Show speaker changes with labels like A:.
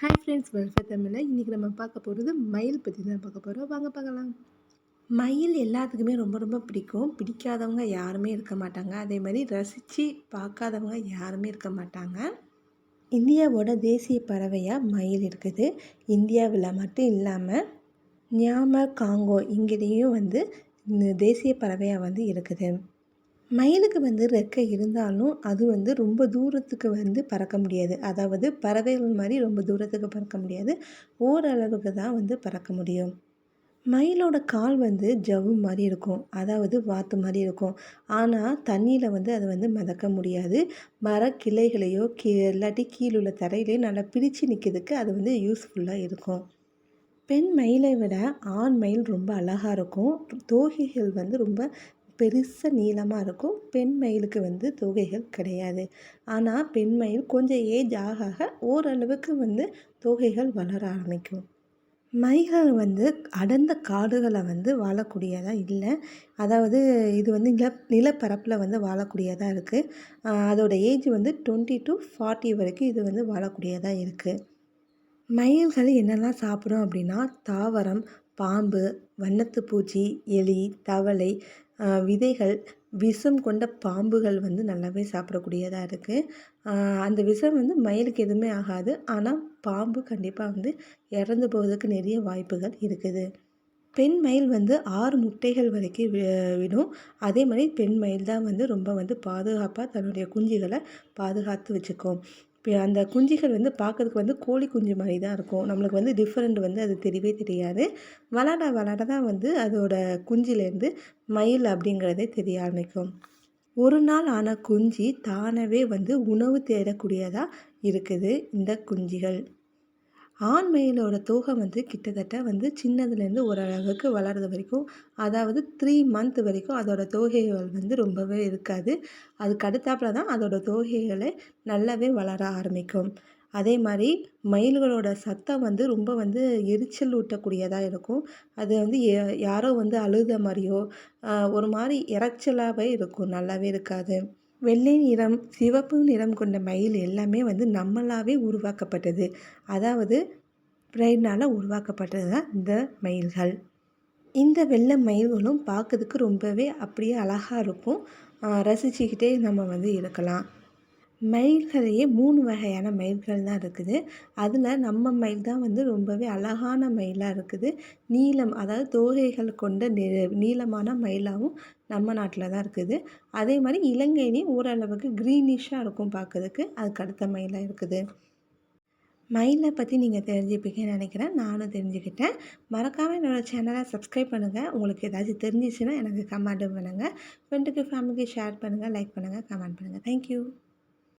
A: Hi friends welfare தமிழில் இன்றைக்கி நம்ம பார்க்க போகிறது மயில் பற்றி தான் பார்க்க போகிறோம் வாங்க பார்க்கலாம். மயில் எல்லாத்துக்குமே ரொம்ப ரொம்ப பிடிக்கும். பிடிக்காதவங்க யாருமே இருக்க மாட்டாங்க. அதே மாதிரி ரசித்து பார்க்காதவங்க யாருமே இருக்க மாட்டாங்க. இந்தியாவோட தேசிய பறவையாக மயில் இருக்குது. இந்தியாவில் மட்டும் இல்லாமல் நியாம காங்கோ இங்கேயும் வந்து தேசிய பறவையாக வந்து இருக்குது. மயிலுக்கு வந்து ரெக்கை இருந்தாலும் அது வந்து ரொம்ப தூரத்துக்கு வந்து பறக்க முடியாது. அதாவது பறவைகள் மாதிரி ரொம்ப தூரத்துக்கு பறக்க முடியாது. ஓரளவுக்கு தான் வந்து பறக்க முடியும். மயிலோட கால் வந்து ஜவ்வு மாதிரி இருக்கும். அதாவது வாத்து மாதிரி இருக்கும். ஆனால் தண்ணியில் வந்து அதை வந்து மிதக்க முடியாது. மர கிளைகளையோ கீ இல்லாட்டி கீழே உள்ள தரையிலையோ நல்லா பிரித்து நிற்கிறதுக்கு அது வந்து யூஸ்ஃபுல்லாக இருக்கும். பெண் மயிலை விட ஆண் மயில் ரொம்ப அழகாக இருக்கும். தோகைகள் வந்து ரொம்ப பெருசாக நீளமாக இருக்கும். பெண் மயிலுக்கு வந்து தொகைகள் கிடையாது. ஆனால் பெண் மயில் கொஞ்சம் ஏஜ் ஆக ஆக ஓரளவுக்கு வந்து தொகைகள் வளர ஆரம்பிக்கும். மைகள் வந்து அடர்ந்த காடுகளை வந்து வாழக்கூடியதாக இல்லை. அதாவது இது வந்து நில நிலப்பரப்பில் வந்து வாழக்கூடியதாக இருக்குது அதோடய ஏஜ் வந்து டுவெண்ட்டி டு ஃபார்ட்டி வரைக்கும் இது வந்து வாழக்கூடியதாக இருக்குது மயில்கள் என்னெல்லாம் சாப்பிடும் அப்படின்னா தாவரம் பாம்பு வண்ணத்து பூச்சி எலி தவளை விதைகள் விஷம் கொண்ட பாம்புகள் வந்து நல்லாவே சாப்பிடக்கூடியதாக இருக்குது அந்த விஷம் வந்து மயிலுக்கு எதுவுமே ஆகாது. ஆனால் பாம்பு கண்டிப்பாக வந்து இறந்து போவதற்கு நிறைய வாய்ப்புகள் இருக்குது. பெண் மயில் வந்து ஆறு முட்டைகள் வரைக்கும் விடும். அதே மாதிரி பெண் மயில் தான் வந்து ரொம்ப வந்து பாதுகாப்பாக தன்னுடைய குஞ்சுகளை பாதுகாத்து வச்சுக்கும். அந்த குஞ்சுகள் வந்து பார்க்கறதுக்கு வந்து கோழி குஞ்சு மாதிரி தான் இருக்கும். நம்மளுக்கு வந்து டிஃப்ரெண்ட் வந்து அது தெரியவே தெரியாது. வளர வளர தான் வந்து அதோட குஞ்சிலேருந்து மயில் அப்படிங்கிறதே தெரிய ஆரம்பிக்கும். ஒரு நாள் ஆன குஞ்சு தானவே வந்து உணவு தேடக்கூடியதாக இருக்குது இந்த குஞ்சுகள். ஆண் மயிலோட தோகை வந்து கிட்டத்தட்ட வந்து சின்னதுலேருந்து ஓரளவுக்கு வளர்றது வரைக்கும் அதாவது த்ரீ மந்த் வரைக்கும் அதோட தோகைகள் வந்து ரொம்பவே இருக்காது. அதுக்கு அடுத்தாப்புல தான் அதோடய தோகைகளை நல்லாவே வளர ஆரம்பிக்கும். அதே மாதிரி மயில்களோட சத்தம் வந்து ரொம்ப வந்து எரிச்சல் ஊட்டக்கூடியதாக இருக்கும். அது வந்து யாரோ வந்து அழுத மாதிரியோ ஒரு மாதிரி இறைச்சலாகவே இருக்கும். நல்லாவே இருக்காது. வெள்ளை நிறம் சிவப்பு நிறம் கொண்ட மயில் எல்லாமே வந்து நம்மளாவே உருவாக்கப்பட்டது. அதாவது பிரெயினால் உருவாக்கப்பட்டது தான் இந்த மயில்கள். இந்த வெள்ளை மயில்களும் பார்க்கறதுக்கு ரொம்பவே அப்படியே அழகாக இருக்கும். ரசிச்சுக்கிட்டே நம்ம வந்து இருக்கலாம். மயில்களையே மூணு வகையான மயில்கள் தான் இருக்குது. அதில் நம்ம மயில் தான் வந்து ரொம்பவே அழகான மயிலாக இருக்குது. நீளம் அதாவது தோகைகள் கொண்ட நீளமான மயிலாகவும் நம்ம நாட்டில் தான் இருக்குது. அதே மாதிரி இலங்கையிலையும் ஓரளவுக்கு க்ரீனிஷாக இருக்கும் பார்க்கறதுக்கு அதுக்கு அடுத்த மயிலாக இருக்குது. மயிலை பற்றி நீங்கள் தெரிஞ்சுப்பீங்கன்னு நினைக்கிறேன். நானும் தெரிஞ்சுக்கிட்டேன். மறக்காமல் என்னோடய சேனலை சப்ஸ்கிரைப் பண்ணுங்கள் உங்களுக்கு ஏதாச்சும் தெரிஞ்சிச்சுன்னா எனக்கு கமெண்ட்டும் பண்ணுங்கள் ஃப்ரெண்டுக்கு ஃபேமிலிக்கு ஷேர் பண்ணுங்கள் லைக் பண்ணுங்கள் கமெண்ட் பண்ணுங்கள் தேங்க்யூ